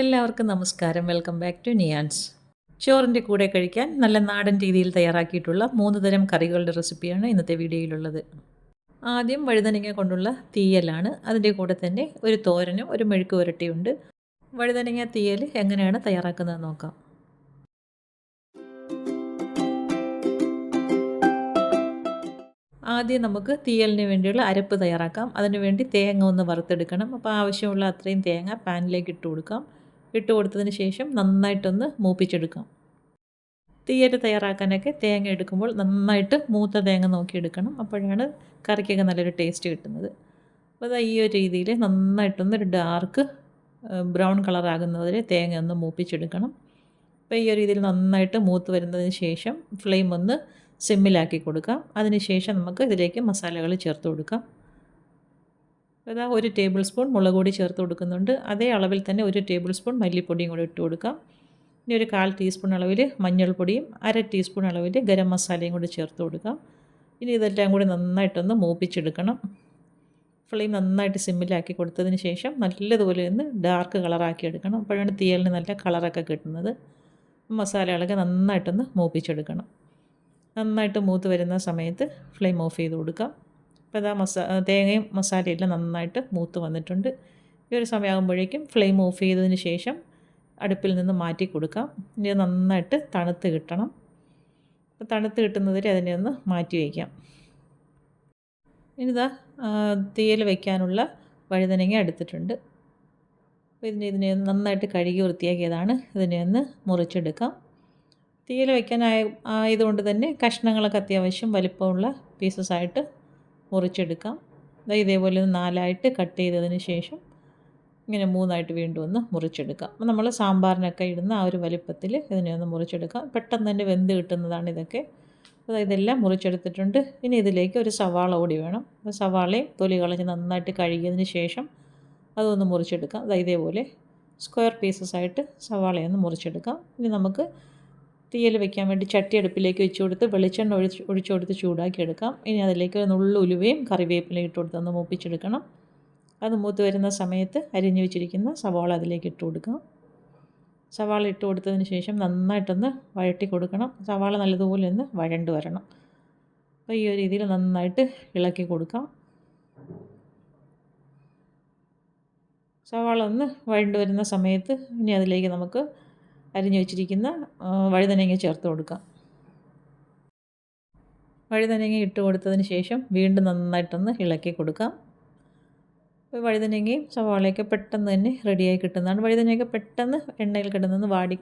എല്ലാവർക്കും നമസ്കാരം. Welcome back to നിയാൻസ് ചോറിന്റെ കൂടെ കഴിക്കാൻ നല്ല നാടൻ രീതിയിൽ തയ്യാറാക്കിയിട്ടുള്ള മൂന്ന് തരം കറികളുടെ റെസിപ്പിയാണ് ഇന്നത്തെ വീഡിയോയിലുള്ളത്. ആദ്യം വഴുതനങ്ങ കൊണ്ടുള്ള തീയലാണ്. അതിന്റെ കൂടെ തന്നെ ഒരു തോരനും ഒരു മെഴുക്ക് പുരട്ടിയുണ്ട്. വഴുതനങ്ങ തീയൽ എങ്ങനെയാണ് തയ്യാറാക്കുന്നത് നോക്കാം. ആദ്യം നമുക്ക് തീയലിന് വേണ്ടിയുള്ള അരപ്പ് തയ്യാറാക്കാം. അതിനുവേണ്ടി തേങ്ങ ഒന്ന് വറുത്തെടുക്കണം. അപ്പോൾ ആവശ്യമുള്ള അത്രയും തേങ്ങ പാനിലേക്ക് ഇട്ട് കൊടുക്കാം. ഇട്ട് കൊടുത്തതിന് ശേഷം നന്നായിട്ടൊന്ന് മൂപ്പിച്ചെടുക്കാം. തീയറ്റ് തയ്യാറാക്കാനൊക്കെ തേങ്ങ എടുക്കുമ്പോൾ നന്നായിട്ട് മൂത്ത തേങ്ങ നോക്കിയെടുക്കണം അപ്പോഴാണ് കറിക്കൊക്കെ നല്ലൊരു ടേസ്റ്റ് കിട്ടുന്നത്. അപ്പോൾ അത് ഈ ഒരു രീതിയിൽ നന്നായിട്ടൊന്ന് ഒരു ഡാർക്ക് ബ്രൗൺ കളറാകുന്നവരെ തേങ്ങ ഒന്ന് മൂപ്പിച്ചെടുക്കണം. അപ്പോൾ ഈ ഒരു രീതിയിൽ നന്നായിട്ട് മൂത്ത് വരുന്നതിന് ശേഷം ഫ്ലെയിം ഒന്ന് സിമ്മിലാക്കി കൊടുക്കാം. അതിനുശേഷം നമുക്ക് ഇതിലേക്ക് മസാലകൾ ചേർത്ത് കൊടുക്കാം. അതാ ഒരു ടേബിൾ സ്പൂൺ മുളക് പൊടി ചേർത്ത് കൊടുക്കുന്നുണ്ട്. അതേ അളവിൽ തന്നെ ഒരു ടേബിൾ സ്പൂൺ മല്ലിപ്പൊടിയും കൂടി ഇട്ട് കൊടുക്കാം. ഇനി ഒരു കാൽ ടീസ്പൂൺ അളവിൽ മഞ്ഞൾപ്പൊടിയും അര ടീസ്പൂൺ അളവിൽ ഗരം മസാലയും കൂടി ചേർത്ത് കൊടുക്കാം. ഇനി ഇതെല്ലാം കൂടി നന്നായിട്ടൊന്ന് മൂപ്പിച്ചെടുക്കണം. ഫ്ലെയിം നന്നായിട്ട് സിമ്മിലാക്കി കൊടുത്തതിന് ശേഷം നല്ലതുപോലെ ഒന്ന് ഡാർക്ക് കളറാക്കി എടുക്കണം. അപ്പോഴാണ് തീയലിന് നല്ല കളറൊക്കെ കിട്ടുന്നത്. മസാലകളൊക്കെ നന്നായിട്ടൊന്ന് മൂപ്പിച്ചെടുക്കണം. നന്നായിട്ട് മൂത്ത് വരുന്ന സമയത്ത് ഫ്ലെയിം ഓഫ് ചെയ്ത് കൊടുക്കാം. അപ്പോൾ ഇതാ മസാ തേങ്ങയും മസാലയെല്ലാം നന്നായിട്ട് മൂത്ത് വന്നിട്ടുണ്ട്. ഈ ഒരു സമയമാകുമ്പോഴേക്കും ഫ്ലെയിം ഓഫ് ചെയ്തതിന് ശേഷം അടുപ്പിൽ നിന്ന് മാറ്റി കൊടുക്കാം. ഇനി നന്നായിട്ട് തണുത്ത് കിട്ടണം. അപ്പോൾ തണുത്ത് കിട്ടുന്നതിൽ അതിനെ ഒന്ന് മാറ്റി വയ്ക്കാം. ഇനിതാ തീയൽ വയ്ക്കാനുള്ള വഴുതനങ്ങ എടുത്തിട്ടുണ്ട്. അപ്പോൾ ഇതിനെ ഇതിനെ നന്നായിട്ട് കഴുകി വൃത്തിയാക്കിയതാണ് ഇതിനെ ഒന്ന് മുറിച്ചെടുക്കാം. തീയൽ വയ്ക്കാനായ ആയതുകൊണ്ട് തന്നെ കഷ്ണങ്ങളൊക്കെ അത്യാവശ്യം വലിപ്പമുള്ള പീസസ് ആയിട്ട് മുറിച്ചെടുക്കാം. ഇതേപോലെ നാലായിട്ട് കട്ട് ചെയ്തതിന് ശേഷം ഇങ്ങനെ മൂന്നായിട്ട് വീണ്ടും ഒന്ന് മുറിച്ചെടുക്കാം. അപ്പോൾ നമ്മൾ സാമ്പാറിനൊക്കെ ഇടുന്ന ആ ഒരു വലിപ്പത്തിൽ ഇതിനെ ഒന്ന് മുറിച്ചെടുക്കാം. പെട്ടെന്ന് തന്നെ വെന്ത് കിട്ടുന്നതാണ് ഇതൊക്കെ. അപ്പോൾ ഇതെല്ലാം മുറിച്ചെടുത്തിട്ടുണ്ട്. ഇനി ഇതിലേക്ക് ഒരു സവാള ഓടി വേണം. അപ്പോൾ സവാളയും തൊലി കളഞ്ഞ് നന്നായിട്ട് കഴുകിയതിന് ശേഷം അതൊന്ന് മുറിച്ചെടുക്കാം. ഇതേപോലെ സ്ക്വയർ പീസസ് ആയിട്ട് സവാളയൊന്ന് മുറിച്ചെടുക്കാം. ഇനി നമുക്ക് തീയൽ വെക്കാൻ വേണ്ടി ചട്ടി അടുപ്പിലേക്ക് വെച്ച് കൊടുത്ത് വെളിച്ചെണ്ണ ഒഴിച്ച് ഒഴിച്ചു കൊടുത്ത് ചൂടാക്കി എടുക്കാം. ഇനി അതിലേക്ക് നുള്ളു ഉലുവയും കറിവേപ്പിലയും ഇട്ട് കൊടുത്ത് ഒന്ന് മൂപ്പിച്ചെടുക്കണം. അത് മൂത്ത് വരുന്ന സമയത്ത് അരിഞ്ഞു വെച്ചിരിക്കുന്ന സവാള അതിലേക്ക് ഇട്ട് കൊടുക്കാം. സവാള ഇട്ട് കൊടുത്തതിന് ശേഷം നന്നായിട്ടൊന്ന് വഴട്ടി കൊടുക്കണം. സവാള നല്ലതുപോലെ ഒന്ന് വഴണ്ട് വരണം. അപ്പോൾ ഈ ഒരു രീതിയിൽ നന്നായിട്ട് ഇളക്കി കൊടുക്കാം. സവാള ഒന്ന് വഴണ്ട് വരുന്ന സമയത്ത് ഇനി അതിലേക്ക് നമുക്ക് അരിഞ്ഞു വെച്ചിരിക്കുന്ന വഴുതനങ്ങ ചേർത്ത് കൊടുക്കാം. വഴുതനങ്ങ ഇട്ട് കൊടുത്തതിന് ശേഷം വീണ്ടും നന്നായിട്ടൊന്ന് ഇളക്കി കൊടുക്കാം. വഴുതനങ്ങയും സവാളയൊക്കെ പെട്ടെന്ന് തന്നെ റെഡിയായി കിട്ടുന്നതാണ്. വഴുതനയൊക്കെ പെട്ടെന്ന് എണ്ണയിൽ കിടന്നൊന്ന് വാടി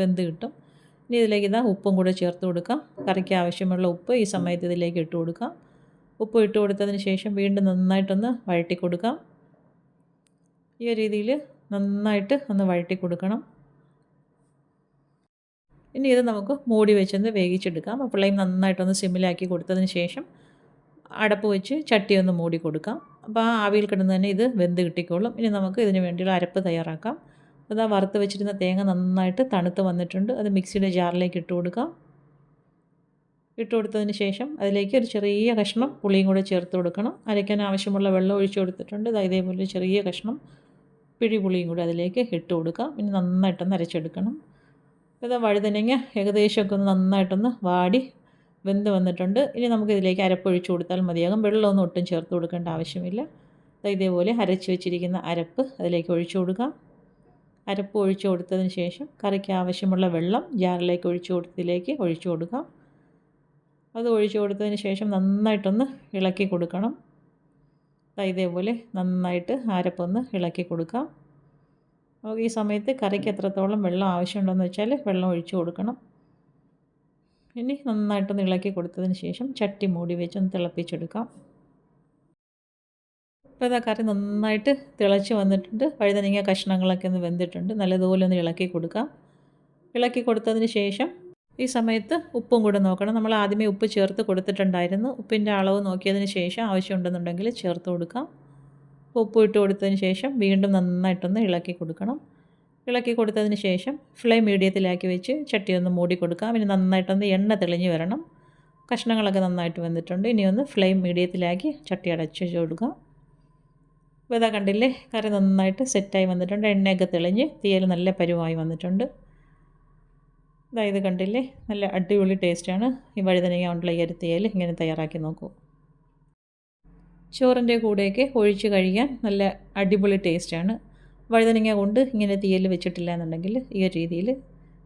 വെന്ത് കിട്ടും. ഇനി ഇതിലേക്ക് ഇതാ ഉപ്പും കൂടെ ചേർത്ത് കൊടുക്കാം. കറിക്ക് ആവശ്യമുള്ള ഉപ്പ് ഈ സമയത്ത് ഇതിലേക്ക് ഇട്ട് കൊടുക്കാം. ഉപ്പ് ഇട്ട് കൊടുത്തതിന് ശേഷം വീണ്ടും നന്നായിട്ടൊന്ന് വഴട്ടി കൊടുക്കാം. ഈ രീതിയിൽ നന്നായിട്ട് ഒന്ന് വഴട്ടി കൊടുക്കണം. ഇനി ഇത് നമുക്ക് മൂടി വെച്ചൊന്ന് വേവിച്ചെടുക്കാം. അപ്പോൾ നന്നായിട്ടൊന്ന് സിമ്മിലാക്കി കൊടുത്തതിന് ശേഷം അടപ്പ് വെച്ച് ചട്ടി ഒന്ന് മൂടി കൊടുക്കാം. അപ്പോൾ ആ ആവിയിൽ കിടന്ന് തന്നെ ഇത് വെന്ത് കിട്ടിക്കോളും. ഇനി നമുക്ക് ഇതിന് വേണ്ടിയുള്ള അരപ്പ് തയ്യാറാക്കാം. അത് വറുത്ത് വെച്ചിരുന്ന തേങ്ങ നന്നായിട്ട് തണുത്ത് വന്നിട്ടുണ്ട്. അത് മിക്സിയുടെ ജാറിലേക്ക് ഇട്ട് കൊടുക്കാം. ഇട്ട് കൊടുത്തതിന് ശേഷം അതിലേക്ക് ഒരു ചെറിയ കഷ്ണം പുളിയും കൂടെ ചേർത്ത് കൊടുക്കണം. അരയ്ക്കാൻ ആവശ്യമുള്ള വെള്ളം ഒഴിച്ചു കൊടുത്തിട്ടുണ്ട്. ഇതേപോലെ ചെറിയ കഷ്ണം പിഴി പുളിയും കൂടെ അതിലേക്ക് ഇട്ട് കൊടുക്കാം. ഇനി നന്നായിട്ടൊന്ന് അരച്ചെടുക്കണം. ഇത് വഴുതനങ്ങ ഏകദേശമൊക്കെ ഒന്ന് നന്നായിട്ടൊന്ന് വാടി വെന്ത് വന്നിട്ടുണ്ട്. ഇനി നമുക്കിതിലേക്ക് അരപ്പൊഴിച്ച് കൊടുത്താൽ മതിയാകും. വെള്ളമൊന്നും ഒട്ടും ചേർത്ത് കൊടുക്കേണ്ട ആവശ്യമില്ല. ഇതേപോലെ അരച്ച് വെച്ചിരിക്കുന്ന അരപ്പ് അതിലേക്ക് ഒഴിച്ചു കൊടുക്കാം. അരപ്പ് ഒഴിച്ചു കൊടുത്തതിന് ശേഷം കറിക്ക് ആവശ്യമുള്ള വെള്ളം ജാറിലേക്ക് ഒഴിച്ചു കൊടുത്തതിലേക്ക് ഒഴിച്ചു കൊടുക്കാം. അത് ഒഴിച്ചു കൊടുത്തതിന് ശേഷം നന്നായിട്ടൊന്ന് ഇളക്കി കൊടുക്കണം. ഇതേപോലെ നന്നായിട്ട് അരപ്പൊന്ന് ഇളക്കി കൊടുക്കാം. നമുക്ക് ഈ സമയത്ത് കറിക്ക് എത്രത്തോളം വെള്ളം ആവശ്യമുണ്ടെന്ന് വെച്ചാൽ വെള്ളം ഒഴിച്ചു കൊടുക്കണം. ഇനി നന്നായിട്ടൊന്ന് ഇളക്കി കൊടുത്തതിന് ശേഷം ചട്ടി മൂടി വെച്ച് ഒന്ന് തിളപ്പിച്ചെടുക്കാം. ഇപ്പോൾ ഇതാ കറി നന്നായിട്ട് തിളച്ച് വന്നിട്ടുണ്ട്. വഴുതനങ്ങ കഷ്ണങ്ങളൊക്കെ ഒന്ന് വെന്തിട്ടുണ്ട്. നല്ലതുപോലെ ഒന്ന് ഇളക്കി കൊടുക്കാം. ഇളക്കി കൊടുത്തതിന് ശേഷം ഈ സമയത്ത് ഉപ്പും കൂടെ നോക്കണം. നമ്മൾ ആദ്യമേ ഉപ്പ് ചേർത്ത് കൊടുത്തിട്ടുണ്ടായിരുന്നു. ഉപ്പിന്റെ അളവ് നോക്കിയതിന് ശേഷം ആവശ്യമുണ്ടെന്നുണ്ടെങ്കിൽ ചേർത്ത് കൊടുക്കാം. ഉപ്പ് ഇട്ട് കൊടുത്തതിന് ശേഷം വീണ്ടും നന്നായിട്ടൊന്ന് ഇളക്കി കൊടുക്കണം. ഇളക്കി കൊടുത്തതിന് ശേഷം ഫ്ലെയിം മീഡിയത്തിലാക്കി വെച്ച് ചട്ടി ഒന്ന് മൂടി കൊടുക്കാം. പിന്നെ നന്നായിട്ടൊന്ന് എണ്ണ തെളിഞ്ഞ് വരണം. കഷ്ണങ്ങളൊക്കെ നന്നായിട്ട് വന്നിട്ടുണ്ട് ഇനി ഒന്ന് ഫ്ലെയിം മീഡിയത്തിലാക്കി ചട്ടി അടച്ച് കൊടുക്കാം. അപ്പോൾ ഇതാ കണ്ടില്ലേ? കറി നന്നായിട്ട് സെറ്റായി വന്നിട്ടുണ്ട്. എണ്ണയൊക്കെ തെളിഞ്ഞ് തീയൽ നല്ല പരുവായി വന്നിട്ടുണ്ട്. ഇതാ ഇത് കണ്ടില്ലേ? നല്ല അടിപൊളി ടേസ്റ്റാണ്. ഈ വഴുതനങ്ങ കൊണ്ടുള്ള ഈ ഒരു തീയൽ ഇങ്ങനെ തയ്യാറാക്കി നോക്കൂ. ചോറിന്റെ കൂടെയൊക്കെ ഒഴിച്ച് കഴിക്കാൻ നല്ല അടിപൊളി ടേസ്റ്റാണ്. വഴുതനങ്ങ കൊണ്ട് ഇങ്ങനെ തീയൽ വെച്ചിട്ടില്ല എന്നുണ്ടെങ്കിൽ ഈ ഒരു രീതിയിൽ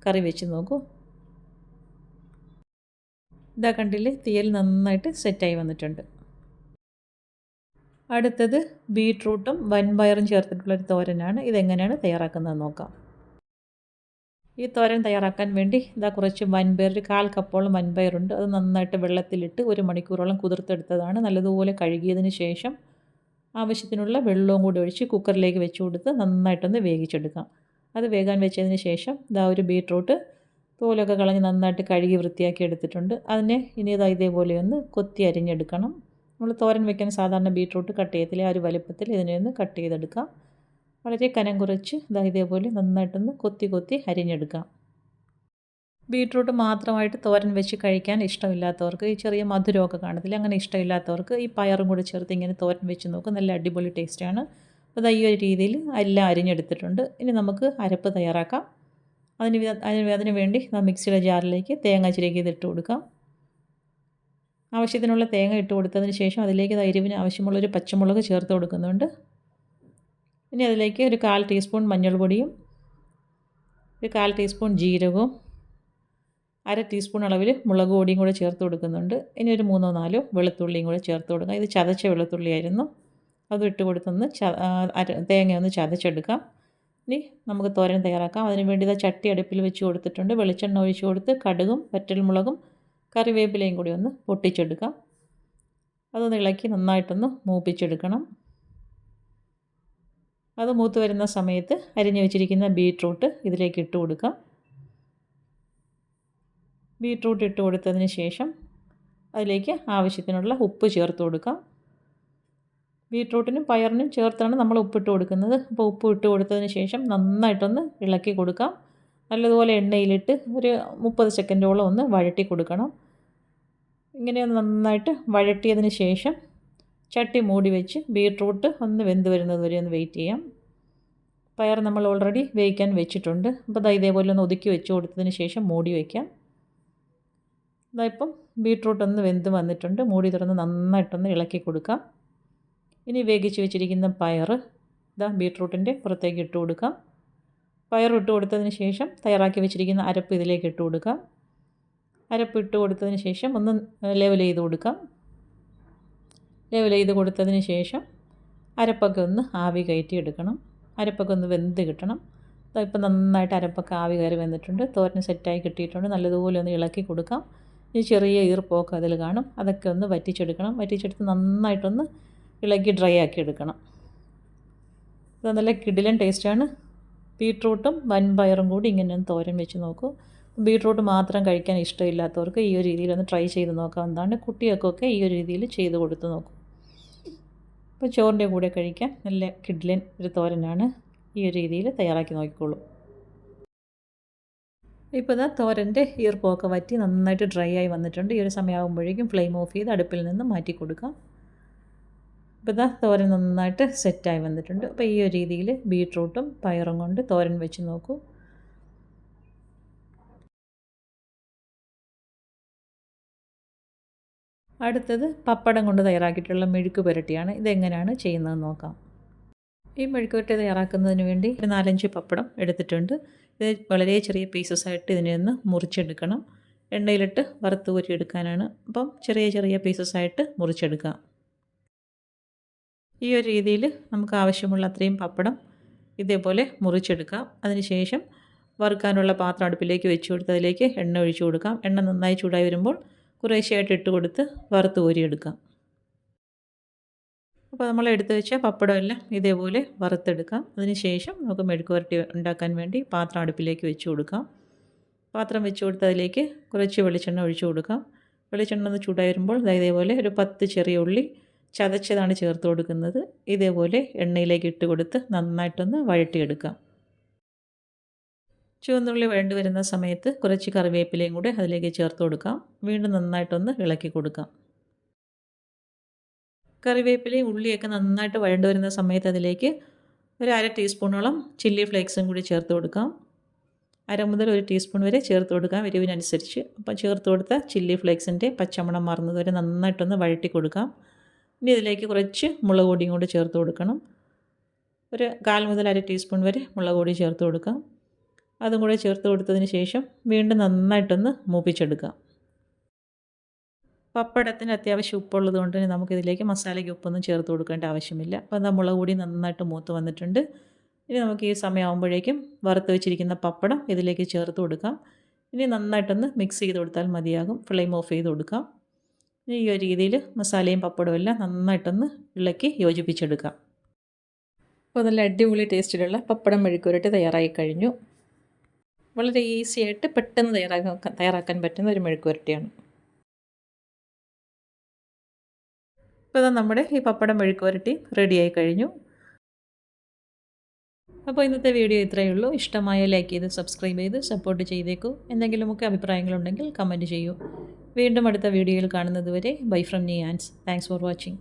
കറി വെച്ച് നോക്കൂ. ഇതാ കണ്ടില്ലേ തീയൽ നന്നായിട്ട് സെറ്റായി വന്നിട്ടുണ്ട്. അടുത്തത് ബീട്രൂട്ടും വൻപയറും ചേർത്തിട്ടുള്ളൊരു തോരനാണ്. ഇതെങ്ങനെയാണ് തയ്യാറാക്കുന്നത് നോക്കാം. ഈ തോരൻ തയ്യാറാക്കാൻ വേണ്ടി ഇതാ കുറച്ച് വൻപയർ ഒരു കാൽ കപ്പോളം വൻപയറുണ്ട് അത് നന്നായിട്ട് വെള്ളത്തിലിട്ട് ഒരു മണിക്കൂറോളം കുതിർത്തെടുത്തതാണ്. നല്ലതുപോലെ കഴുകിയതിന് ശേഷം ആവശ്യത്തിനുള്ള വെള്ളവും കൂടി ഒഴിച്ച് കുക്കറിലേക്ക് വെച്ച് കൊടുത്ത് നന്നായിട്ടൊന്ന് വേവിച്ചെടുക്കാം. അത് വേകാൻ വെച്ചതിന് ശേഷം ഇതാ ഒരു ബീട്രൂട്ട് തോലൊക്കെ കളഞ്ഞ് നന്നായിട്ട് കഴുകി വൃത്തിയാക്കി എടുത്തിട്ടുണ്ട്. അതിനെ ഇനി ഇതാ ഇതേപോലെ ഒന്ന് കൊത്തി അരിഞ്ഞെടുക്കണം. നമ്മൾ തോരൻ വെക്കാൻ സാധാരണ ബീട്രൂട്ട് കട്ട് ചെയ്യത്തില്ല ആ ഒരു വലുപ്പത്തിൽ ഇതിനെ ഒന്ന് കട്ട് ചെയ്തെടുക്കാം. വളരെ കനം കുറച്ച് ഇതാ ഇതേപോലെ നന്നായിട്ടൊന്ന് കൊത്തി കൊത്തി അരിഞ്ഞെടുക്കാം. ബീട്രൂട്ട് മാത്രമായിട്ട് തോരൻ വെച്ച് കഴിക്കാൻ ഇഷ്ടമില്ലാത്തവർക്ക് ഈ ചെറിയ മധുരമൊക്കെ കാണത്തില്ല. അങ്ങനെ ഇഷ്ടമില്ലാത്തവർക്ക് ഈ പയറും കൂടി ചേർത്ത് ഇങ്ങനെ തോരൻ വെച്ച് നോക്കും. നല്ല അടിപൊളി ടേസ്റ്റാണ്. അപ്പോൾ ഈ ഒരു രീതിയിൽ എല്ലാം അരിഞ്ഞെടുത്തിട്ടുണ്ട്. ഇനി നമുക്ക് അരപ്പ് തയ്യാറാക്കാം. അതിന് അതിന് അതിന് വേണ്ടി മിക്സിയുടെ ജാറിലേക്ക് തേങ്ങ ചിരകി ഇട്ട് കൊടുക്കാം. ആവശ്യത്തിനുള്ള തേങ്ങ ഇട്ട് കൊടുത്തതിന് ശേഷം അതിലേക്ക് എരിവിന് ആവശ്യമുള്ളൊരു പച്ചമുളക് ചേർത്ത് കൊടുക്കുന്നുണ്ട്. ഇനി അതിലേക്ക് ഒരു കാൽ ടീസ്പൂൺ മഞ്ഞൾപ്പൊടിയും ഒരു കാൽ ടീസ്പൂൺ ജീരകവും അര ടീസ്പൂൺ അളവിൽ മുളക് പൊടിയും കൂടെ ചേർത്ത് കൊടുക്കുന്നുണ്ട്. ഇനി ഒരു മൂന്നോ നാലോ വെളുത്തുള്ളിയും കൂടെ ചേർത്ത് കൊടുക്കാം. ഇത് ചതച്ച വെളുത്തുള്ളിയായിരുന്നു. അത് ഇട്ട് കൊടുത്തൊന്ന് ച തേങ്ങ ഒന്ന് ചതച്ചെടുക്കാം. ഇനി നമുക്ക് തോരൻ തയ്യാറാക്കാം. അതിന് വേണ്ടി ഇതാ ചട്ടി അടുപ്പിൽ വെച്ച് കൊടുത്തിട്ടുണ്ട്. വെളിച്ചെണ്ണ ഒഴിച്ച് കൊടുത്ത് കടുകും പറ്റൽമുളകും കറിവേപ്പിലയും കൂടി ഒന്ന് പൊട്ടിച്ചെടുക്കാം. അതൊന്ന് ഇളക്കി നന്നായിട്ടൊന്ന് മൂപ്പിച്ചെടുക്കണം. അത് മൂത്ത് വരുന്ന സമയത്ത് അരിഞ്ഞു വെച്ചിരിക്കുന്ന ബീട്രൂട്ട് ഇതിലേക്ക് ഇട്ട് കൊടുക്കാം. ബീട്രൂട്ട് ഇട്ട് കൊടുത്തതിന് ശേഷം അതിലേക്ക് ആവശ്യത്തിനുള്ള ഉപ്പ് ചേർത്ത് കൊടുക്കാം. ബീട്രൂട്ടിനും പയറിനും ചേർത്താണ് നമ്മൾ ഉപ്പിട്ട് കൊടുക്കുന്നത്. അപ്പോൾ ഉപ്പ് ഇട്ട് കൊടുത്തതിന് ശേഷം നന്നായിട്ടൊന്ന് ഇളക്കി കൊടുക്കാം. നല്ലതുപോലെ എണ്ണയിലിട്ട് ഒരു മുപ്പത് സെക്കൻഡോളം ഒന്ന് വഴട്ടി കൊടുക്കണം. ഇങ്ങനെ നന്നായിട്ട് വഴട്ടിയതിന് ശേഷം ചട്ടി മൂടി വെച്ച് ബീട്രൂട്ട് ഒന്ന് വെന്ത് വരുന്നത് വരെ ഒന്ന് വെയിറ്റ് ചെയ്യാം. പയർ നമ്മൾ ഓൾറെഡി വേവിക്കാൻ വെച്ചിട്ടുണ്ട്. അപ്പോൾ അത് ഇതേപോലെ ഒന്ന് ഒതുക്കി വെച്ച് കൊടുത്തതിന് ശേഷം മൂടി വയ്ക്കാം ഇതായിപ്പം ബീട്രൂട്ട് ഒന്ന് വെന്ത് വന്നിട്ടുണ്ട്. മൂടി തുറന്ന് നന്നായിട്ടൊന്ന് ഇളക്കി കൊടുക്കാം. ഇനി വേവിച്ച് വെച്ചിരിക്കുന്ന പയർ ഇതാ ബീട്രൂട്ടിന്റെ പുറത്തേക്ക് ഇട്ട് കൊടുക്കാം. പയർ ഇട്ട് കൊടുത്തതിന് ശേഷം തയ്യാറാക്കി വെച്ചിരിക്കുന്ന അരപ്പ് ഇതിലേക്ക് ഇട്ട് കൊടുക്കാം. അരപ്പ് ഇട്ട് കൊടുത്തതിന് ശേഷം ഒന്ന് ലെവൽ ചെയ്ത് കൊടുക്കാം. ലെവൽ ചെയ്ത് കൊടുത്തതിന് ശേഷം അരപ്പൊക്കെ ഒന്ന് ആവി കയറ്റി എടുക്കണം അരപ്പൊക്കെ ഒന്ന് വെന്ത് കിട്ടണം. ഇപ്പം നന്നായിട്ട് അരപ്പൊക്കെ ആവി കയറി വന്നിട്ടുണ്ട്. തോരൻ സെറ്റായി കിട്ടിയിട്ടുണ്ട്. നല്ലതുപോലെ ഒന്ന് ഇളക്കി കൊടുക്കാം. ഈ ചെറിയ ഈർപ്പൊക്കെ അതിൽ കാണും. അതൊക്കെ ഒന്ന് വറ്റിച്ചെടുക്കണം. വറ്റിച്ചെടുത്ത് നന്നായിട്ടൊന്ന് ഇളക്കി ഡ്രൈ ആക്കി എടുക്കണം. ഇത് നല്ല കിടിലൻ ടേസ്റ്റാണ്. ബീട്രൂട്ടും വൻപയറും കൂടി ഇങ്ങനെ ഒന്ന് തോരൻ വെച്ച് നോക്കൂ. ബീട്രൂട്ട് മാത്രം കഴിക്കാൻ ഇഷ്ടമില്ലാത്തവർക്ക് ഈ ഒരു രീതിയിൽ ഒന്ന് ട്രൈ ചെയ്ത് നോക്കാവുന്നതാണ്. കുട്ടികൾക്കൊക്കെ ഈ ഒരു രീതിയിൽ ചെയ്ത് കൊടുത്ത് നോക്കും. അപ്പോൾ ചോറിന്റെ കൂടെ കഴിക്കാൻ നല്ല കിഡ്ലൻ ഒരു തോരനാണ്. ഈ ഒരു രീതിയിൽ തയ്യാറാക്കി നോക്കിക്കോളൂ. ഇപ്പോൾ ഇതാ തോരന്റെ ഈർപ്പമൊക്കെ വറ്റി നന്നായിട്ട് ഡ്രൈ ആയി വന്നിട്ടുണ്ട്. ഈ ഒരു സമയമാകുമ്പോഴേക്കും ഫ്ലെയിം ഓഫ് ചെയ്ത് അടുപ്പിൽ നിന്ന് മാറ്റി കൊടുക്കാം. ഇപ്പോൾ ഇതാ തോരൻ നന്നായിട്ട് സെറ്റായി വന്നിട്ടുണ്ട്. അപ്പോൾ ഈ ഒരു രീതിയിൽ ബീട്രൂട്ടും പയറും കൊണ്ട് തോരൻ വെച്ച് നോക്കൂ. അടുത്തത് പപ്പടം കൊണ്ട് തയ്യാറാക്കിയിട്ടുള്ള മെഴുക്ക് പുരട്ടിയാണ്. ഇതെങ്ങനെയാണ് ചെയ്യുന്നത് നോക്കാം. ഈ മെഴുക്ക് പുരട്ടി തയ്യാറാക്കുന്നതിന് വേണ്ടി ഒരു നാലഞ്ച് പപ്പടം എടുത്തിട്ടുണ്ട്. ഇത് വളരെ ചെറിയ പീസസ് ആയിട്ട് ഇതിനെ ഒന്ന് മുറിച്ചെടുക്കണം. എണ്ണയിലിട്ട് വറുത്ത് കോരി എടുക്കാനാണ് അപ്പം ചെറിയ ചെറിയ പീസസ് ആയിട്ട് മുറിച്ചെടുക്കാം. ഈ ഒരു രീതിയിൽ നമുക്ക് ആവശ്യമുള്ള അത്രയും പപ്പടം ഇതേപോലെ മുറിച്ചെടുക്കാം. അതിനുശേഷം വറുക്കാനുള്ള പാത്രം അടുപ്പിലേക്ക് വെച്ച് കൊടുത്ത് അതിലേക്ക് എണ്ണ ഒഴിച്ചു കൊടുക്കാം. എണ്ണ നന്നായി ചൂടായി വരുമ്പോൾ കുറേശ്ശെയായിട്ട് ഇട്ട് കൊടുത്ത് വറുത്ത് കോരിയെടുക്കാം അപ്പോൾ നമ്മൾ എടുത്തു വെച്ച പപ്പടമെല്ലാം ഇതേപോലെ വറുത്തെടുക്കാം. അതിനുശേഷം നമുക്ക് മെഴുക്ക് വരട്ടി ഉണ്ടാക്കാൻ വേണ്ടി പാത്രം അടുപ്പിലേക്ക് വെച്ച് കൊടുക്കാം. പാത്രം വെച്ച് കൊടുത്ത് അതിലേക്ക് കുറച്ച് വെളിച്ചെണ്ണ ഒഴിച്ചു കൊടുക്കാം. വെളിച്ചെണ്ണ ഒന്ന് ചൂടായി വരുമ്പോൾ ഇതേപോലെ ഒരു പത്ത് ചെറിയ ഉള്ളി ചതച്ചതാണ് ചേർത്ത് കൊടുക്കുന്നത്. ഇതേപോലെ എണ്ണയിലേക്ക് ഇട്ട് കൊടുത്ത് നന്നായിട്ടൊന്ന് വഴട്ടിയെടുക്കാം ചുവന്നുള്ളി വേണ്ടി വരുന്ന സമയത്ത് കുറച്ച് കറിവേപ്പിലയും കൂടി അതിലേക്ക് ചേർത്ത് കൊടുക്കാം. വീണ്ടും നന്നായിട്ടൊന്ന് ഇളക്കി കൊടുക്കാം. കറിവേപ്പിലയും ഉള്ളിയൊക്കെ നന്നായിട്ട് വഴണ്ടു വരുന്ന സമയത്ത് അതിലേക്ക് ഒരു അര ടീസ്പൂണോളം ചില്ലി ഫ്ലേക്സും കൂടി ചേർത്ത് കൊടുക്കാം. അര മുതൽ ഒരു ടീസ്പൂൺ വരെ ചേർത്ത് കൊടുക്കാം എരിവിനനുസരിച്ച്. അപ്പം ചേർത്ത് കൊടുത്ത ചില്ലി ഫ്ലേക്സിന്റെ പച്ചമണം മാറുന്നത് വരെ നന്നായിട്ടൊന്ന് വഴറ്റി കൊടുക്കാം. ഇനി ഇതിലേക്ക് കുറച്ച് മുളക് പൊടിയും കൂടി ചേർത്ത് കൊടുക്കണം. ഒരു കാൽ മുതൽ അര ടീസ്പൂൺ വരെ മുളക് പൊടി ചേർത്ത് കൊടുക്കാം. അതും കൂടെ ചേർത്ത് കൊടുത്തതിന് ശേഷം വീണ്ടും നന്നായിട്ടൊന്ന് മൂപ്പിച്ചെടുക്കാം. പപ്പടത്തിന് അത്യാവശ്യം ഉപ്പുള്ളത് കൊണ്ട് തന്നെ നമുക്കിതിലേക്ക് മസാലയ്ക്ക് ഉപ്പൊന്നും ചേർത്ത് കൊടുക്കേണ്ട ആവശ്യമില്ല. അപ്പോൾ മുളക് കൂടി നന്നായിട്ട് മൂത്ത് വന്നിട്ടുണ്ട്. ഇനി നമുക്ക് ഈ സമയമാകുമ്പോഴേക്കും വറുത്ത് വെച്ചിരിക്കുന്ന പപ്പടം ഇതിലേക്ക് ചേർത്ത് കൊടുക്കാം. ഇനി നന്നായിട്ടൊന്ന് മിക്സ് ചെയ്ത് കൊടുത്താൽ മതിയാകും. ഫ്ലെയിം ഓഫ് ചെയ്ത് കൊടുക്കാം. ഇനി ഈ ഒരു രീതിയിൽ മസാലയും പപ്പടവും എല്ലാം നന്നായിട്ടൊന്ന് ഇളക്കി യോജിപ്പിച്ചെടുക്കാം. അപ്പോൾ നല്ല അടിപൊളി ടേസ്റ്റിലുള്ള പപ്പടം മെഴുക്കുരട്ടി തയ്യാറായി കഴിഞ്ഞു. വളരെ ഈസി ആയിട്ട് പെട്ടെന്ന് തയ്യാറാക്കാൻ തയ്യാറാക്കാൻ പറ്റുന്ന ഒരു മെഴുക്കുവരട്ടിയാണ്. ഇപ്പോൾ ഇതാ നമ്മുടെ ഈ പപ്പടം മെഴുക്കുവരട്ടി റെഡിയായി കഴിഞ്ഞു. അപ്പോൾ ഇന്നത്തെ വീഡിയോ ഇത്രയേ ഉള്ളൂ. ഇഷ്ടമായ ലൈക്ക് ചെയ്ത് സബ്സ്ക്രൈബ് ചെയ്ത് സപ്പോർട്ട് ചെയ്തേക്കൂ. എന്തെങ്കിലുമൊക്കെ അഭിപ്രായങ്ങളുണ്ടെങ്കിൽ കമന്റ് ചെയ്യൂ. വീണ്ടും അടുത്ത വീഡിയോയിൽ കാണുന്നതുവരെ ബൈ ഫ്രം നീ ആൻസ് താങ്ക്സ് ഫോർ വാച്ചിങ്